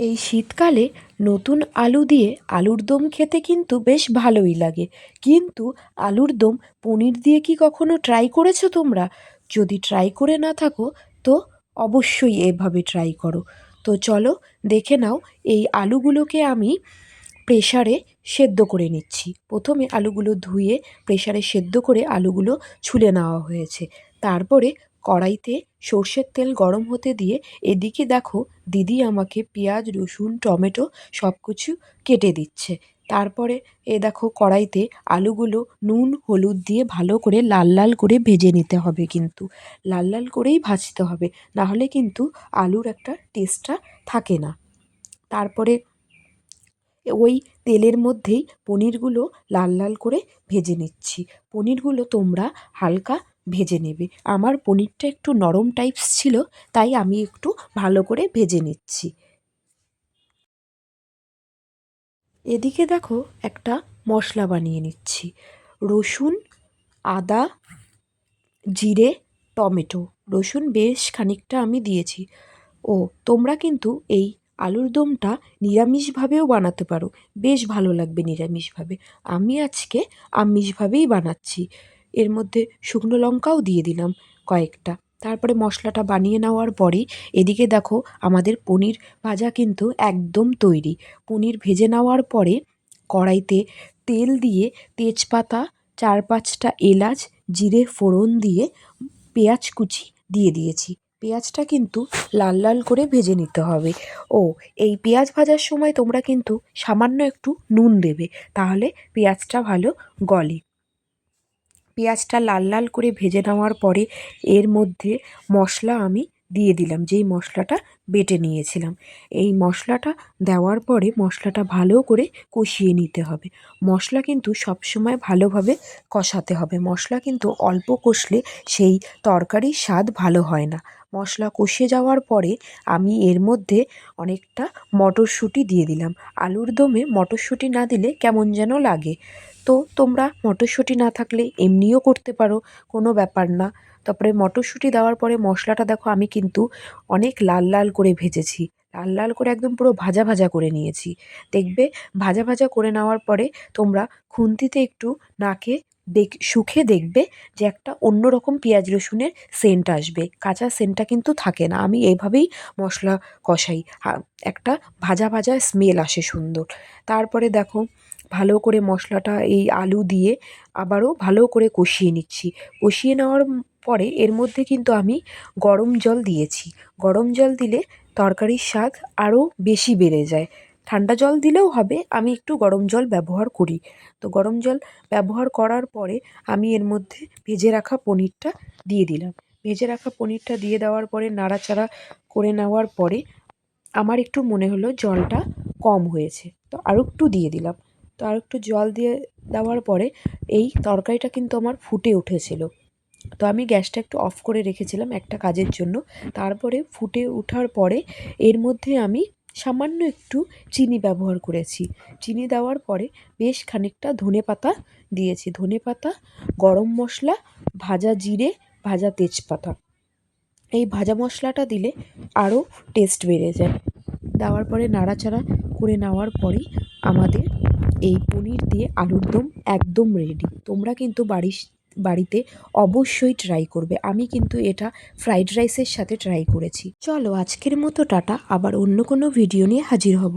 এই শীতকালে নতুন আলু দিয়ে আলুর দম খেতে কিন্তু বেশ ভালোই লাগে। কিন্তু আলুর দম পনির দিয়ে কি কখনো ট্রাই করেছ তোমরা? যদি ট্রাই করে না থাকো, তো অবশ্যই এভাবে ট্রাই করো। তো চলো, দেখে নাও, এই আলুগুলোকে আমি প্রেশারে সেদ্ধ করে নিচ্ছি। প্রথমে আলুগুলো ধুয়ে প্রেশারে সেদ্ধ করে আলুগুলো ছুলে নেওয়া হয়েছে। তারপরে কড়াইতে সর্ষের তেল গরম হতে দিয়ে এদিকে দেখো দিদি আমাকে পেঁয়াজ, রসুন, টমেটো সব কিছু কেটে দিচ্ছে। তারপরে এ দেখো কড়াইতে আলুগুলো নুন, হলুদ দিয়ে ভালো করে লাল লাল করে ভেজে নিতে হবে কিন্তু। লাল লাল করেই ভাজতে হবে, নাহলে কিন্তু আলুর একটা টেস্টটা থাকে না। তারপরে ওই তেলের মধ্যেই পনিরগুলো লাল লাল করে ভেজে নিচ্ছি। পনিরগুলো তোমরা হালকা ভেজে নেবে। আমার পনিরটা একটু নরম টাইপস ছিল, তাই আমি একটু ভালো করে ভেজে নিচ্ছি। এদিকে দেখো একটা মশলা বানিয়ে নিচ্ছি। রসুন, আদা, জিরে, টমেটো। রসুন বেশ খানিকটা আমি দিয়েছি। ও, তোমরা কিন্তু এই আলুর দমটা নিরামিষভাবেও বানাতে পারো। বেশ ভালো লাগবে নিরামিষভাবে। আমি আজকে আমিষভাবেই বানাচ্ছি। এর মধ্যে শুকনো লঙ্কাও দিয়ে দিলাম কয়েকটা। তারপরে মশলাটা বানিয়ে নেওয়ার পরে এদিকে দেখো আমাদের পনির ভাজা কিন্তু একদম তৈরি। পনির ভেজে নেওয়ার পরে কড়াইতে তেল দিয়ে তেজপাতা, চার পাঁচটা এলাচ, জিরে ফোড়ন দিয়ে পেঁয়াজ কুচি দিয়ে দিয়েছি। পেঁয়াজটা কিন্তু লাল লাল করে ভেজে নিতে হবে। ও, এই পেঁয়াজ ভাজার সময় তোমরা কিন্তু সামান্য একটু নুন দেবে, তাহলে পেঁয়াজটা ভালো গলে। পেঁয়াজটা লাল লাল করে ভেজে নেওয়ার পরে এর মধ্যে মশলা আমি দিয়ে দিলাম, যেই মশলাটা বেটে নিয়েছিলাম। এই মশলাটা দেওয়ার পরে মশলাটা ভালো করে কষিয়ে নিতে হবে। মশলা কিন্তু সবসময় ভালোভাবে কষাতে হবে। মশলা কিন্তু অল্প কষলে সেই তরকারির স্বাদ ভালো হয় না। মশলা কষে যাওয়ার পরে আমি এর মধ্যে অনেকটা মটরশুঁটি দিয়ে দিলাম। আলুর দমে মটরশুঁটি না দিলে কেমন যেন লাগে। তো তোমরা মটরশুঁটি না থাকলে এমনিও করতে পারো, কোনো ব্যাপার না। তারপরে মটরশুঁটি দেওয়ার পরে মশলাটা দেখো আমি কিন্তু অনেক লাল লাল করে ভেজেছি। লাল লাল করে একদম পুরো ভাজা ভাজা করে নিয়েছি। দেখবে ভাজা ভাজা করে নেওয়ার পরে তোমরা খুন্তিতে একটু নাকে দেখ শুখে দেখবে যে একটা অন্য রকম পেঁয়াজ রসুনের সেন্ট আসবে। কাঁচা সেন্টটা কিন্তু থাকে না। আমি এইভাবেই মশলা কষাই। একটা ভাজা ভাজা স্মেল আসে সুন্দর। তারপরে দেখো, ভালো করে মশলাটা, এই আলু দিয়ে আবারও ভালো করে কষিয়ে নিচ্ছি। কষিয়ে নেওয়ার পরে এর মধ্যে কিন্তু আমি গরম জল দিয়েছি। গরম জল দিলে তরকারির স্বাদ আরও বেশি বেড়ে যায়। ঠান্ডা জল দিলেও হবে, আমি একটু গরম জল ব্যবহার করি। তো গরম জল ব্যবহার করার পরে আমি এর মধ্যে ভেজে রাখা পনিরটা দিয়ে দিলাম। ভেজে রাখা পনিরটা দিয়ে দেওয়ার পরে, নাড়াচাড়া করে নেওয়ার পরে আমার একটু মনে হলো জলটা কম হয়েছে। তো আরও একটু দিয়ে দিলাম। তো আর একটু জল দিয়ে দেওয়ার পরে এই তরকারিটা কিন্তু আমার ফুটে উঠেছিল। তো আমি গ্যাসটা একটু অফ করে রেখেছিলাম একটা কাজের জন্য। তারপরে ফুটে ওঠার পরে এর মধ্যে আমি সামান্য একটু চিনি ব্যবহার করেছি। চিনি দেওয়ার পরে বেশ খানিকটা ধনে পাতা দিয়েছি। ধনে পাতা, গরম মশলা, ভাজা জিরে, ভাজা তেজপাতা। এই ভাজা মশলাটা দিলে আরও টেস্ট বেড়ে যায়। দেওয়ার পরে নাড়াচাড়া করে নেওয়ার পরেই আমাদের এই পনির দিয়ে আলুর দম একদম রেডি তোমরা কিন্তু বাড়ির বাড়িতে অবশ্যই ট্রাই করবে। আমি কিন্তু এটা ফ্রাইড রাইসের সাথে ট্রাই করেছি। চলো আজকের মতো টাটা। আবার অন্য কোনো ভিডিও নিয়ে হাজির হব।